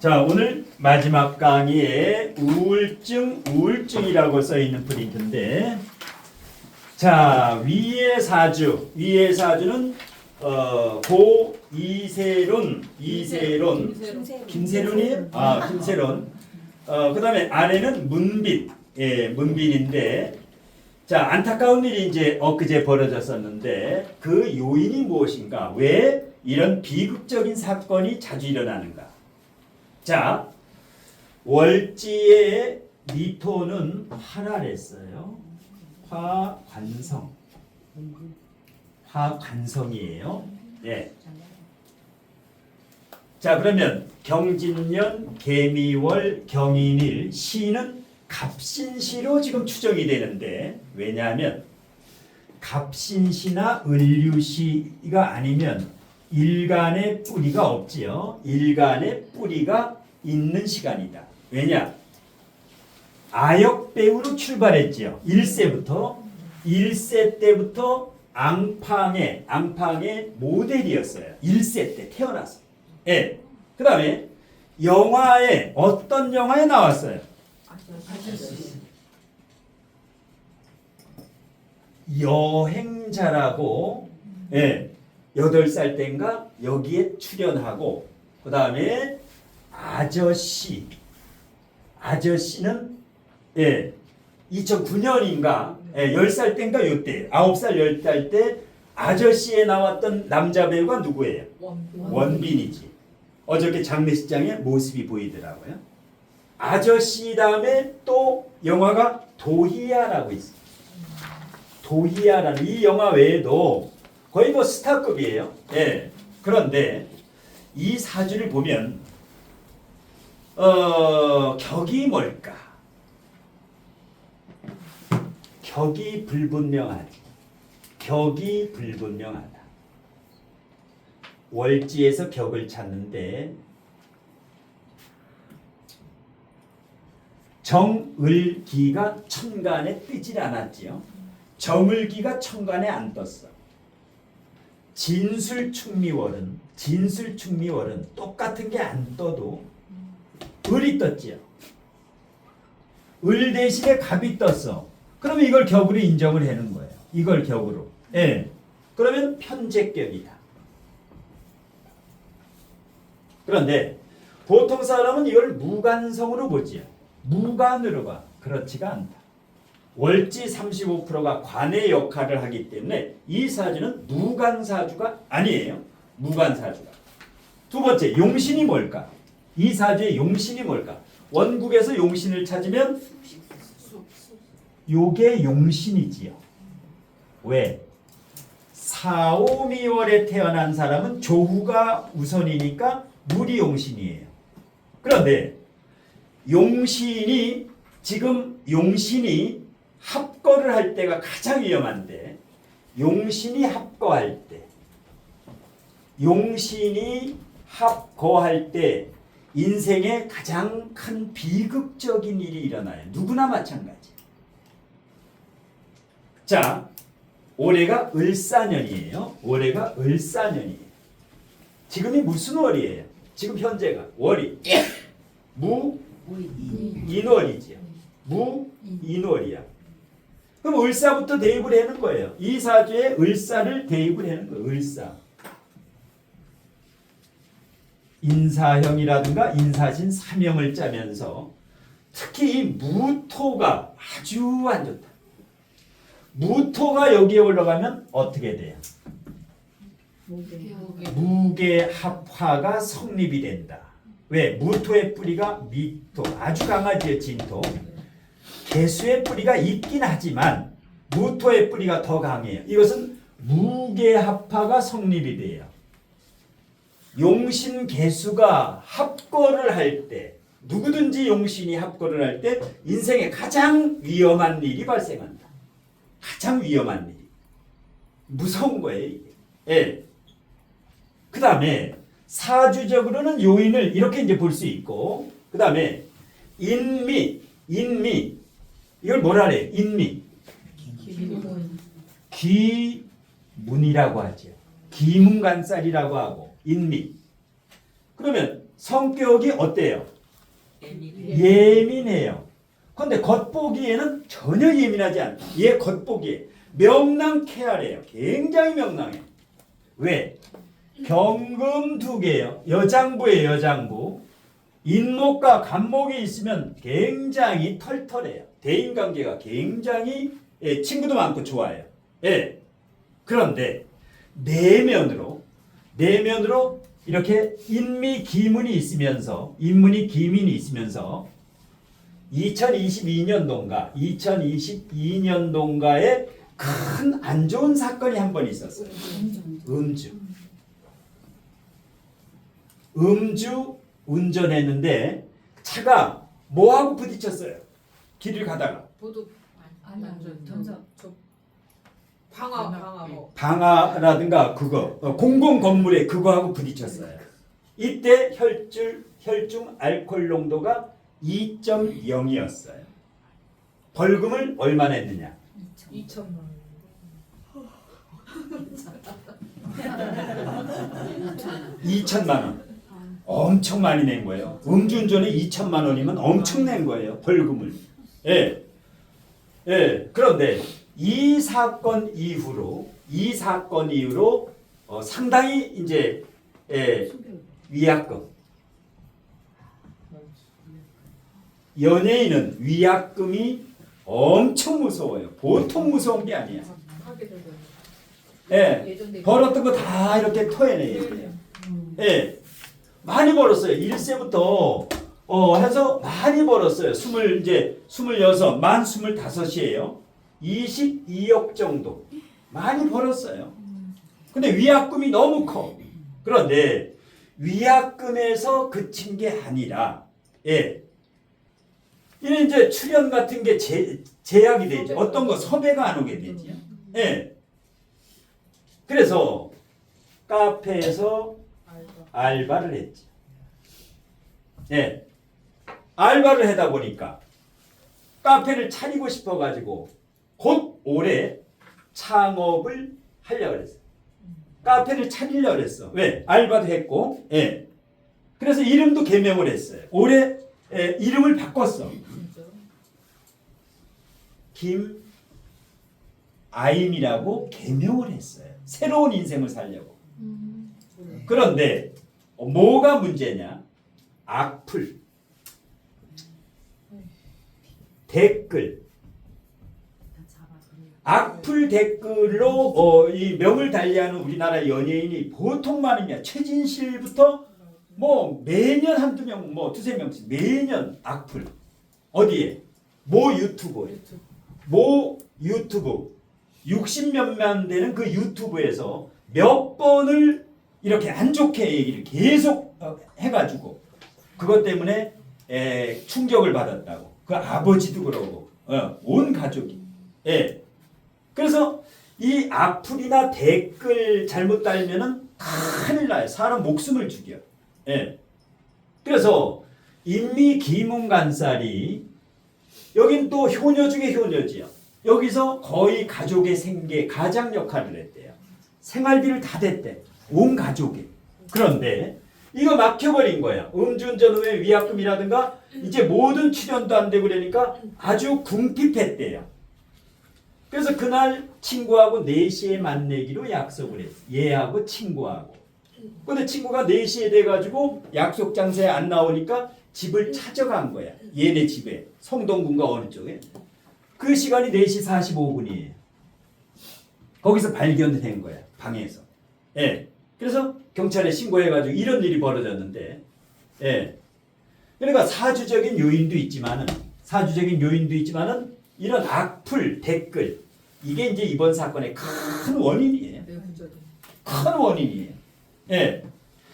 자, 오늘 마지막 강의에 우울증, 우울증이라고 써 있는 프린트인데, 자, 위의 사주, 위의 사주는 어, 고 이세론, 이세론, 김세론이에요? 아, 김세론. 어, 그 다음에 아래는 문빈, 예, 문빈인데, 자, 안타까운 일이 이제 엊그제 벌어졌었는데, 그 요인이 무엇인가? 왜 이런 비극적인 사건이 자주 일어나는가? 자, 월지의 미토는 화랄했어요. 화관성. 화관성이에요. 예. 자, 그러면 경진년, 개미월, 경인일, 시는 갑신시로 지금 추정이 되는데 왜냐하면 갑신시나 을류시가 아니면 일간의 뿌리가 없지요. 일간의 뿌리가 있는 시간이다. 왜냐? 아역 배우로 출발했지요. 1세부터 1세 때부터 앙팡의 앙팡의 모델이었어요. 1세 때 태어나서. 예. 그다음에 영화에 어떤 영화에 나왔어요? 여행자라고 예. 8살 때인가 여기에 출연하고 그 다음에 아저씨 아저씨는 예. 2009년인가 예, 10살 때인가 요때 9살 10살 때 아저씨에 나왔던 남자 배우가 누구예요? 원 빈이지. 어저께 장례식장에 모습이 보이더라고요. 아저씨 다음에 또 영화가 도희야라고 있어요. 도희야라는 이 영화 외에도 거의 뭐 스타급이에요. 예. 그런데 이 사주를 보면 어, 격이 뭘까? 격이 불분명하지. 격이 불분명하다. 월지에서 격을 찾는데 정을기가 천간에 뜨질 않았지요. 정을기가 천간에 안 떴어. 진술충미월은 진술충미월은 똑같은 게 안 떠도 을이 떴지요. 을 대신에 갑이 떴어. 그러면 이걸 격으로 인정을 하는 거예요. 이걸 격으로. 예. 그러면 편제격이다. 그런데 보통 사람은 이걸 무관성으로 보지요. 무관으로 봐. 그렇지가 않다. 월지 35%가 관의 역할을 하기 때문에 이 사주는 무관사주가 아니에요. 무관사주가. 두 번째, 용신이 뭘까? 이 사주의 용신이 뭘까? 원국에서 용신을 찾으면 요게 용신이지요. 왜? 4, 5, 미월에 태어난 사람은 조후가 우선이니까 물이 용신이에요. 그런데 용신이 지금 용신이 합거를 할 때가 가장 위험한데 용신이 합거할 때 용신이 합거할 때 인생에 가장 큰 비극적인 일이 일어나요. 누구나 마찬가지. 자, 올해가 을사년이에요. 올해가 을사년이에요. 지금이 무슨 월이에요? 지금 현재가 월이 무 인월이지요. 무 인월이야. 그럼 을사부터 대입을 하는 거예요. 이 사주에 을사를 대입을 하는 거예요. 을사. 인사형이라든가 인사신 사명을 짜면서 특히 이 무토가 아주 안 좋다. 무토가 여기에 올라가면 어떻게 돼요? 무게합화가 성립이 된다. 왜? 무토의 뿌리가 미토, 아주 강하지요, 진토. 개수의 뿌리가 있긴 하지만 무토의 뿌리가 더 강해요. 이것은 무게합화가 성립이 돼요. 용신 개수가 합거를 할 때, 누구든지 용신이 합거를 할 때 인생에 가장 위험한 일이 발생한다. 가장 위험한 일. 무서운 거예요. 예. 그 다음에 사주적으로는 요인을 이렇게 이제 볼 수 있고, 그 다음에 인미, 인미, 이걸 뭐라 그래? 인미. 기문이라고 하죠. 기문간살이라고 하고, 인미. 그러면 성격이 어때요? 예민해요. 근데 겉보기에는 전혀 예민하지 않다. 얘 겉보기에 명랑케하래요. 굉장히 명랑해. 왜? 경금 두 개예요. 여장부예요, 여장부. 인목과 간목이 있으면 굉장히 털털해요. 대인 관계가 굉장히 예, 친구도 많고 좋아요. 예. 그런데 내면으로 내면으로 이렇게 인미 기문이 있으면서 인문이 기민이 있으면서 2022년도인가 2022년도인가에 큰 안 좋은 사건이 한 번 있었어요. 음주. 음주 운전했는데 차가 뭐하고 부딪혔어요? 길을 가다가 모두 아니 아니 완전 전사 저 방아 방아 뭐 방아라든가 그거 어, 공공 건물에 그거하고 부딪혔어요. 이때 혈중 혈중 알코올 농도가 2.0이었어요. 벌금을 얼마 냈느냐? 2천만 원. 2천만 원. 엄청 많이 낸 거예요. 음주운전에 2천만 원이면 엄청 낸 거예요. 벌금을. 예. 예. 그런데 이 사건 이후로 이 사건 이후로 어, 상당히 이제 예, 위약금 연예인은 위약금이 엄청 무서워요. 보통 무서운 게 아니야. 예. 벌었던 거 다 이렇게 토해내요. 예. 많이 벌었어요. 1세부터 어 해서 많이 벌었어요. 스물 이제 스물여섯 만 스물다섯이에요. 22억 정도 많이 벌었어요. 근데 위약금이 너무 커. 그런데 위약금에서 그친 게 아니라 예. 이는 이제 출연 같은 게 제, 제약이 되죠. 어떤 거 섭외가 안 오게 되죠. 예. 그래서 카페에서 알바 알바를 했지. 예. 알바를 하다 보니까 카페를 차리고 싶어 가지고 곧 올해 창업을 하려고 그랬어. 카페를 차리려고 그랬어. 왜? 알바도 했고. 예. 그래서 이름도 개명을 했어요. 올해 예, 이름을 바꿨어. 진짜 김 아임이라고 개명을 했어요. 새로운 인생을 살려고. 그래. 그런데 어, 뭐가 문제냐? 악플, 댓글, 악플 댓글로 어, 이 명을 달리하는 우리나라 연예인이 보통 많으냐? 최진실부터 뭐 매년 한두 명, 뭐 두세 명씩 매년 악플 어디에? 모. 유튜브 모 유튜브 60 몇만 되는 그 유튜브에서 몇 번을 이렇게 안 좋게 얘기를 계속 어, 해가지고 그것 때문에 에, 충격을 받았다고 그 아버지도 그러고 어, 온 가족이 예 그래서 이 악플이나 댓글 잘못 달면은 큰일 나요 사람 목숨을 죽여 예 그래서 인미 기문 간살이 여긴 또 효녀 중에 효녀지요. 여기서 거의 가족의 생계, 가장 역할을 했대요. 생활비를 다 댔대. 온 가족이. 그런데 이거 막혀버린 거야. 음주운전 후에 위약금이라든가 이제 모든 출연도 안 되고 그러니까 아주 궁핍했대요. 그래서 그날 친구하고 4시에 만나기로 약속을 했어. 얘하고 친구하고. 근데 친구가 4시에 돼가지고 약속 장소에 안 나오니까 집을 찾아간 거야. 얘네 집에. 성동군가 어느 쪽에. 그 시간이 4시 45분이에요. 거기서 발견된 거야. 방에서. 예. 그래서 경찰에 신고해가지고 이런 일이 벌어졌는데, 예. 그러니까 사주적인 요인도 있지만은, 사주적인 요인도 있지만은, 이런 악플, 댓글, 이게 이제 이번 사건의 큰 원인이에요. 내부적인 큰 원인이에요. 예.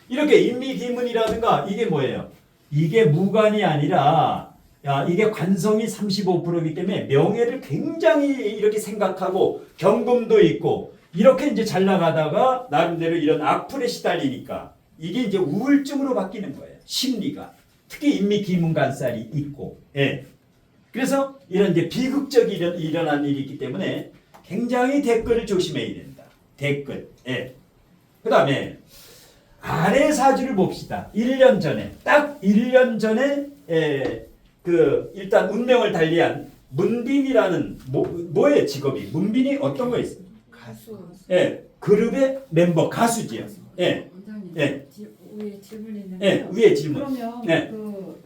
이렇게 인미기문이라든가 이게 뭐예요? 이게 무관이 아니라 야, 이게 관성이 35%이기 때문에 명예를 굉장히 이렇게 생각하고 경금도 있고 이렇게 이제 잘 나가다가 나름대로 이런 악플에 시달리니까 이게 이제 우울증으로 바뀌는 거예요. 심리가. 특히 인미 기문간살이 있고. 예. 그래서 이런 이제 비극적이 일어- 일어난 일이 있기 때문에 굉장히 댓글을 조심해야 된다. 댓글. 예. 그 다음에 아래 사주를 봅시다. 1년 전에 딱 1년 전에 에, 그 일단 운명을 달리한 문빈이라는 뭐, 뭐의 직업이 문빈이 어떤 거 있어요? 가수. 예, 그룹의 멤버 가수지요. 예, 원장님 예. 지- 위에 질문 있는데 예, 위에 질문. 그러면 네. 그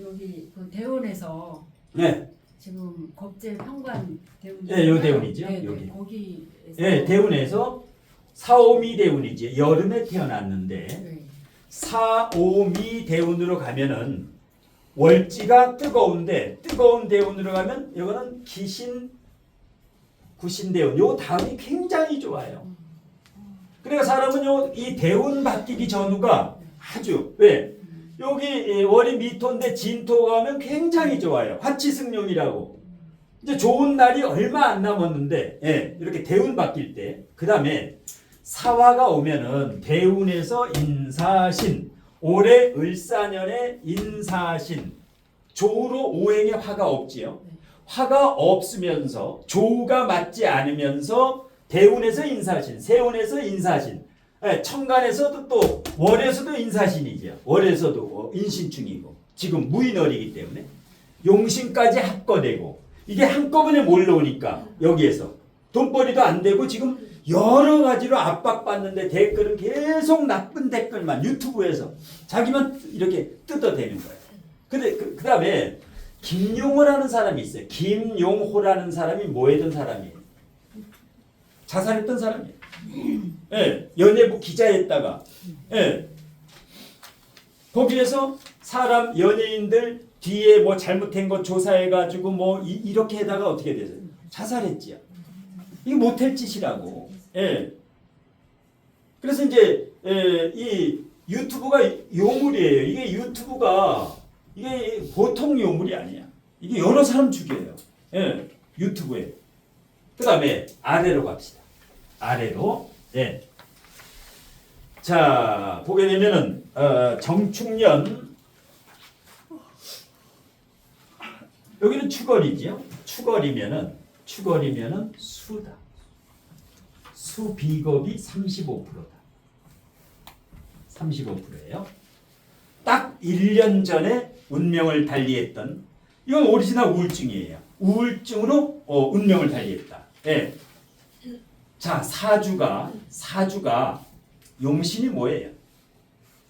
여기 그 대원에서 네, 지금 겁제 평관 대운 예, 요 대운이죠, 네, 여기. 네, 거기에서 예, 대운에서 사오미 대운이지. 여름에 태어났는데 네. 사오미 대운으로 가면은 월지가 뜨거운데 뜨거운 대운으로 가면 이거는 기신 구신 대운 요 다음이 굉장히 좋아요. 그러니까 사람은 요 이 대운 바뀌기 전후가 아주 왜 여기 이 월이 미토인데 진토 가 면 굉장히 좋아요. 화치승룡이라고 이제 좋은 날이 얼마 안 남았는데 예, 이렇게 대운 바뀔 때 그다음에 사화가 오면은 대운에서 인사신 올해 을사년에 인사신 조우로 오행에 화가 없지요. 화가 없으면서 조우가 맞지 않으면서 대운에서 인사신, 세운에서 인사신, 예, 천간에서도 또 월에서도 인사신이죠. 월에서도 어, 인신충이고 지금 무인월이기 때문에 용신까지 합거되고 이게 한꺼번에 몰려오니까 여기에서 돈벌이도 안 되고 지금 여러 가지로 압박받는데 댓글은 계속 나쁜 댓글만 유튜브에서 자기만 이렇게 뜯어대는 거예요. 근데 그, 그 다음에 김용호라는 사람이 있어요. 김용호라는 사람이 뭐 했던 사람이에요? 자살했던 사람이에요. 예, 연예부 기자였다가, 예, 거기에서 사람, 연예인들 뒤에 뭐 잘못한 거 조사해가지고 뭐 이, 이렇게 해다가 어떻게 됐어요? 자살했지요. 이게 못할 짓이라고. 예. 그래서 이제 예, 이 유튜브가 요물이에요. 이게 유튜브가 이게 보통 요물이 아니야. 이게 여러 사람 죽여요. 예, 유튜브에. 그 다음에 아래로 갑시다. 아래로. 예. 자, 보게 되면은, 어, 정축년. 여기는 추걸이죠. 추걸이면은, 추걸이면은 수다. 수 비겁이 35%다. 35%예요. 딱 1년 전에 운명을 달리했던 이건 오리지널 우울증이에요. 우울증으로 어, 운명을 달리했다. 예. 자, 사주가 사주가 용신이 뭐예요?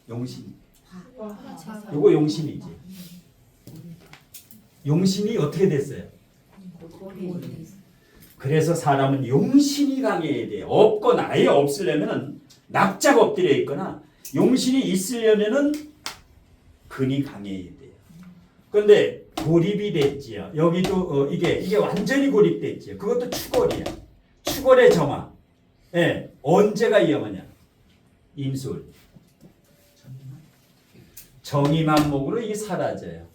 용신. 요거 용신이지. 용신이 어떻게 됐어요? 그래서 사람은 용신이 강해야 돼요. 없거나 아예 없으려면은 납작 엎드려 있거나 용신이 있으려면은 근이 강해야 돼요. 그런데 고립이 됐지요. 여기도 어, 이게 이게 완전히 고립됐지요. 그것도 추골이야. 추골의 정화. 예, 언제가 위험하냐? 임술. 정의만목으로 이게 사라져요.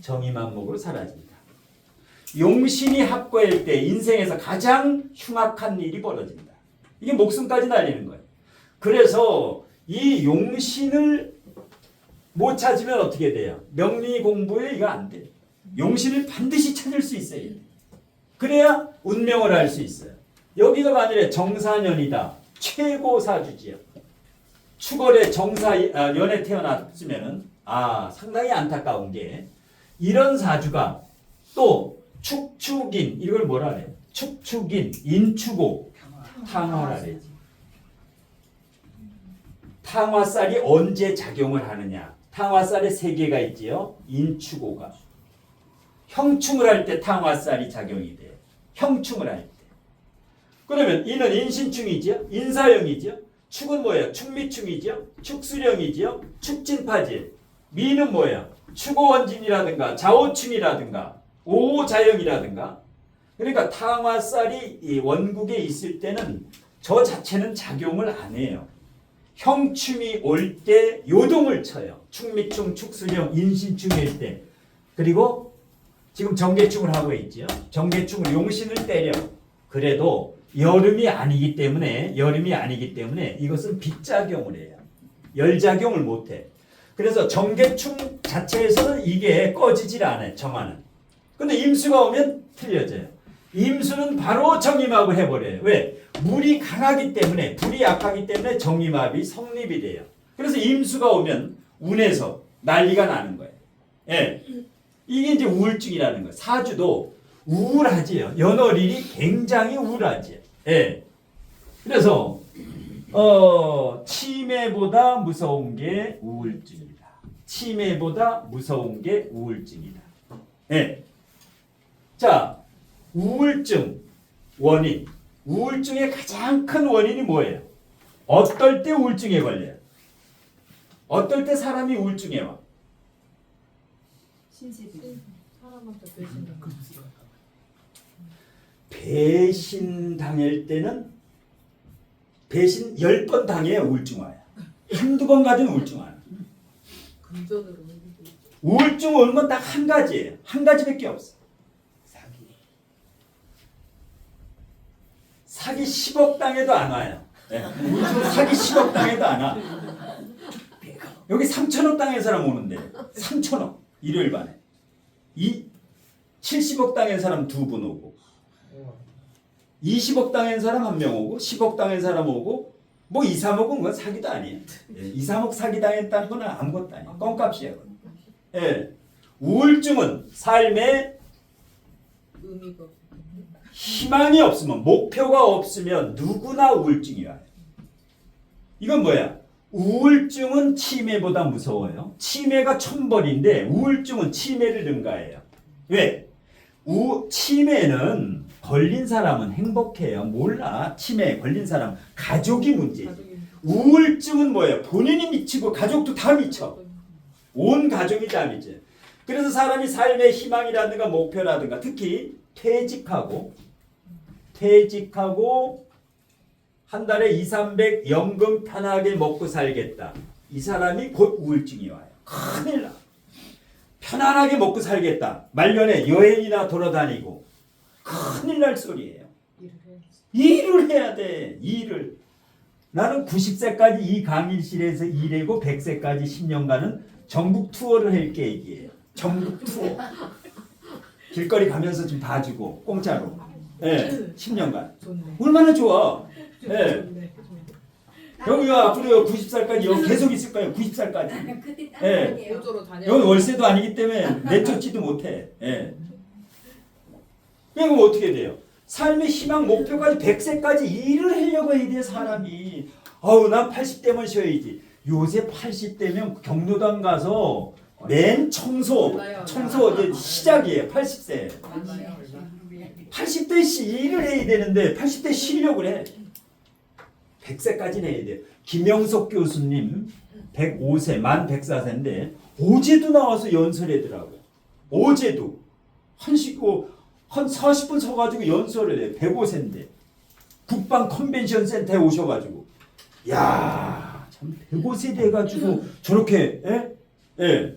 정의만목으로 사라집니다. 용신이 합거할 때 인생에서 가장 흉악한 일이 벌어진다. 이게 목숨까지 날리는 거예요. 그래서 이 용신을 못 찾으면 어떻게 돼요? 명리 공부에 이거 안 돼. 용신을 반드시 찾을 수 있어요. 그래야 운명을 알 수 있어요. 여기가 만일에 정사년이다. 최고 사주지요. 추월에 정사 아, 연에 태어났으면은 아 상당히 안타까운 게 이런 사주가 또 축축인 이걸 뭐라 그래? 축축인 인축오 탕화라 그래지. 탕화살이 언제 작용을 하느냐? 탕화살에 세 개가 있지요. 인축오가 형충을 할 때 탕화살이 작용이 돼요. 형충을 할 때. 그러면 이는 인신충이지요. 인사형이지요. 축은 뭐예요? 축미충이지요. 축수령이지요. 축진파질. 미는 뭐예요? 축오원진이라든가 자오충이라든가 오자형이라든가 그러니까 탕화살이 이 원국에 있을 때는 저 자체는 작용을 안 해요. 형충이 올 때 요동을 쳐요. 축미충, 축수령, 인신충일 때. 그리고 지금 정계충을 하고 있지요. 정계충을 용신을 때려. 그래도 여름이 아니기 때문에 여름이 아니기 때문에 이것은 빛작용을 해요. 열작용을 못 해. 그래서 정계충 자체에서는 이게 꺼지질 않아요. 정화는. 근데 임수가 오면 틀려져요. 임수는 바로 정임하고 해버려요. 왜? 물이 강하기 때문에 불이 약하기 때문에 정이마비 성립이 돼요. 그래서 임수가 오면 운에서 난리가 나는 거예요. 예. 이게 이제 우울증이라는 거예요. 사주도 우울하지요. 연월일이 굉장히 우울하지요. 예. 그래서 어, 치매보다 무서운 게 우울증이다. 치매보다 무서운 게 우울증이다. 예. 자, 우울증 원인. 우울증의 가장 큰 원인이 뭐예요? 어떨 때 우울증에 걸려요? 어떨 때 사람이 우울증에 와? 사람한테 배신당. 배신 당할 때는 배신 10번 당해야 우울증 와요. 한두 번 가진 우울증 와요. 금전으로. 우울증 오는 건 딱 한 가지예요. 한 가지밖에 없어. 사기. 사기 10억 당해도 안 와요. 예. 우울증 사기 10억 당해도 안 와. 여기 3천억 당한 사람 오는데 3천억 일요일 반에 이 70억 당한 사람 두 분 오고 20억 당한 사람 한 명 오고 10억 당한 사람 오고 뭐 2, 3억은 그건 사기도 아니에요. 예, 2, 3억 사기 당했다는 건 아무것도 아니에요. 껌값이에요. 예. 우울증은 삶에 의미가. 희망이 없으면 목표가 없으면 누구나 우울증이 와요. 이건 뭐야? 우울증은 치매보다 무서워요. 치매가 천벌인데 우울증은 치매를 능가해요. 왜? 우 치매는 걸린 사람은 행복해요. 몰라. 치매에 걸린 사람 가족이. 가족이 우울증은 뭐예요? 본인이 미치고 가족도 다 미쳐. 온 가족이 다 미쳐. 그래서 사람이 삶의 희망이라든가 목표라든가 특히 퇴직하고 퇴직하고 한 달에 2, 300 연금 편하게 먹고 살겠다. 이 사람이 곧 우울증이 와요. 큰일 나. 편안하게 먹고 살겠다. 말년에 여행이나 돌아다니고 큰일 날 소리예요. 일을 해야 돼. 일을. 나는 90세까지 이 강의실에서 일하고 100세까지 10년간은 전국 투어를 할 계획이에요. 전국 투어. 길거리 가면서 좀 봐주고 공짜로. 예, 10년간. 좋네. 얼마나 좋아. 예. 좋네. 여기 앞으로 90살까지 여기 계속 있을 거예요. 90살까지. 그때 예. 따뜻해요. 보조로 다녀. 여기 월세도 아니기 때문에 내쫓지도 못해. 예. 그럼 어떻게 돼요? 삶의 희망 목표까지 100세까지 일을 하려고 해야 돼 사람이. 아우 난 80대면 쉬어야지. 요새 80대면 경로당 가서 맨 청소. 청소 이제 시작이에요. 80세. 맞나요? 80대 씨 일을 해야 되는데 80대 쉬려고 그래. 100세까지는 해야 돼요. 김영석 교수님 105세 만 104세인데 어제도 나와서 연설하더라고요. 어제도 한 시고 한 40분 서가지고 연설을 해. 105세인데 국방 컨벤션 센터에 오셔가지고 야 참 105세 돼가지고 저렇게 예? 예.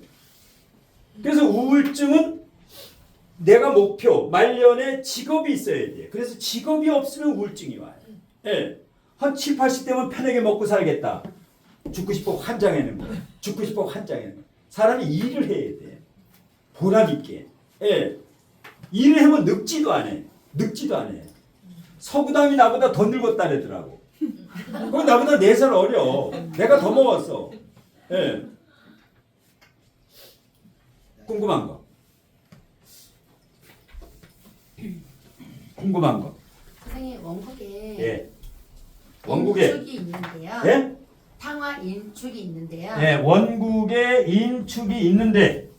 그래서 우울증은 내가 목표 말년에 직업이 있어야 돼. 그래서 직업이 없으면 우울증이 와요. 예. 한 7, 80대면 편하게 먹고 살겠다. 죽고 싶어 환장하는 거야. 죽고 싶어 환장하는 거야. 사람이 일을 해야 돼. 보람 있게. 예. 일을 하면 늙지도 않아. 늙지도 않아. 서구당이 나보다 더 늙었다래더라고. 그럼 나보다 4살 어려. 내가 더 먹었어. 예. 궁금한 거. 궁금한 거. 선생님 원국에 예. 원국에 인축이 있는데요. 예? 탕화 인축이 있는데요. 예, 원국에 인축이 있는데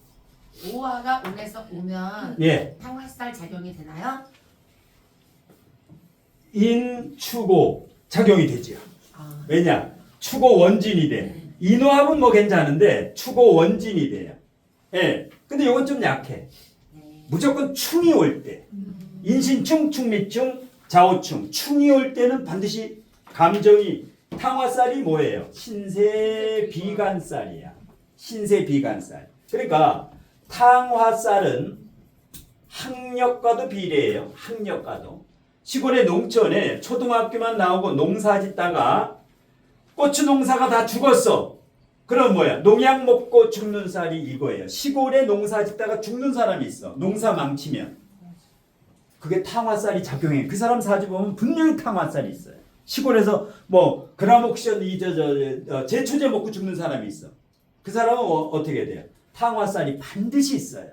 오화가 운에서 오면 예. 탕화살 작용이 되나요? 인축오 작용이 되지요. 아, 왜냐? 축오 원진이 돼. 인호합은 뭐 괜찮은데 축오 원진이 돼요. 예. 근데 이건 좀 약해. 네. 무조건 충이 올 때. 인신충, 충미충, 자오충. 충이 올 때는 반드시 감정이 탕화살이 뭐예요? 신세 비간살이야. 신세 비간살. 그러니까 탕화살은 학력과도 비례해요. 학력과도. 시골의 농촌에 초등학교만 나오고 농사 짓다가 고추 농사가 다 죽었어. 그럼 뭐야? 농약 먹고 죽는 쌀이 이거예요. 시골에 농사 짓다가 죽는 사람이 있어. 농사 망치면. 그게 탕화살이 작용해. 그 사람 사주 보면 분명히 탕화살이 있어요. 시골에서 뭐 그라목션 이저저 제초제 먹고 죽는 사람이 있어. 그 사람은 어, 떻게 돼요? 탕화살이 반드시 있어요.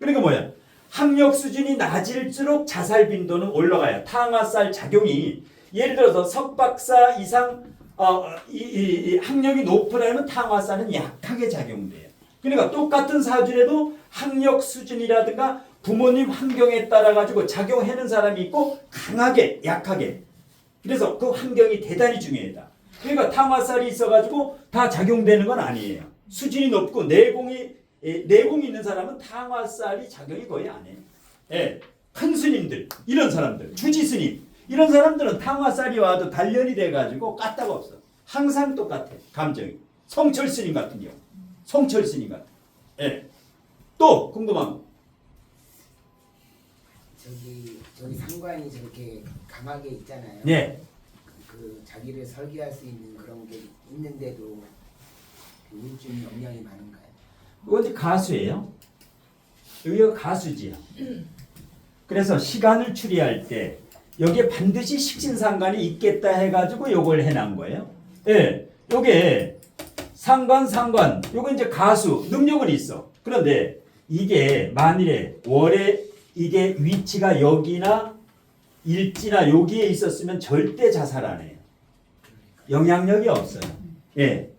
그러니까 뭐야? 학력 수준이 낮을수록 자살 빈도는 올라가요. 탕화살 작용이 예를 들어서 석박사 이상 어, 이, 이, 이 학력이 높으려면 탕화살은 약하게 작용돼요. 그러니까 똑같은 사주에도 학력 수준이라든가 부모님 환경에 따라 가지고 작용하는 사람이 있고 강하게 약하게 그래서 그 환경이 대단히 중요하다. 그러니까 탕화살이 있어가지고 다 작용되는 건 아니에요. 수준이 높고 내공이 예, 내공이 있는 사람은 탕화살이 작용이 거의 안 해요. 예, 큰 스님들 이런 사람들 주지 스님 이런 사람들은 탕화살이 와도 단련이 돼가지고 까딱 없어. 항상 똑같아 감정이. 성철 스님 같은 경우, 성철 스님 같은. 예. 또 궁금한 거. 저기 저기 상관이 저렇게 강하게 있잖아요. 네. 그 자기를 설계할 수 있는 그런 게 있는데도 그 우울증 영향이 많은가요? 이제 가수예요. 여기가 가수지요. 그래서 시간을 추리할 때 여기에 반드시 식신상관이 있겠다 해가지고 요걸 해놓은 거예요. 예, 요게 상관 상관 요거 이제 가수 능력은 있어. 그런데 이게 만일에 월에 이게 위치가 여기나 일지나 여기에 있었으면 절대 자살 안 해요. 영향력이 없어요. 예.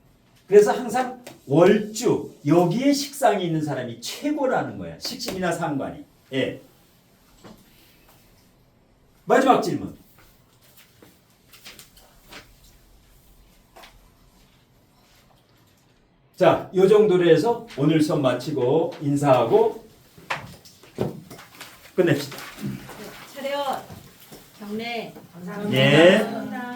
그래서 항상 월주 여기에 식상이 있는 사람이 최고라는 거야. 식신이나 상관이. 예. 마지막 질문. 자, 요 정도로 해서 오늘 수업 마치고 인사하고 끝냅시다. 차렷 경례 감사합니다. 예.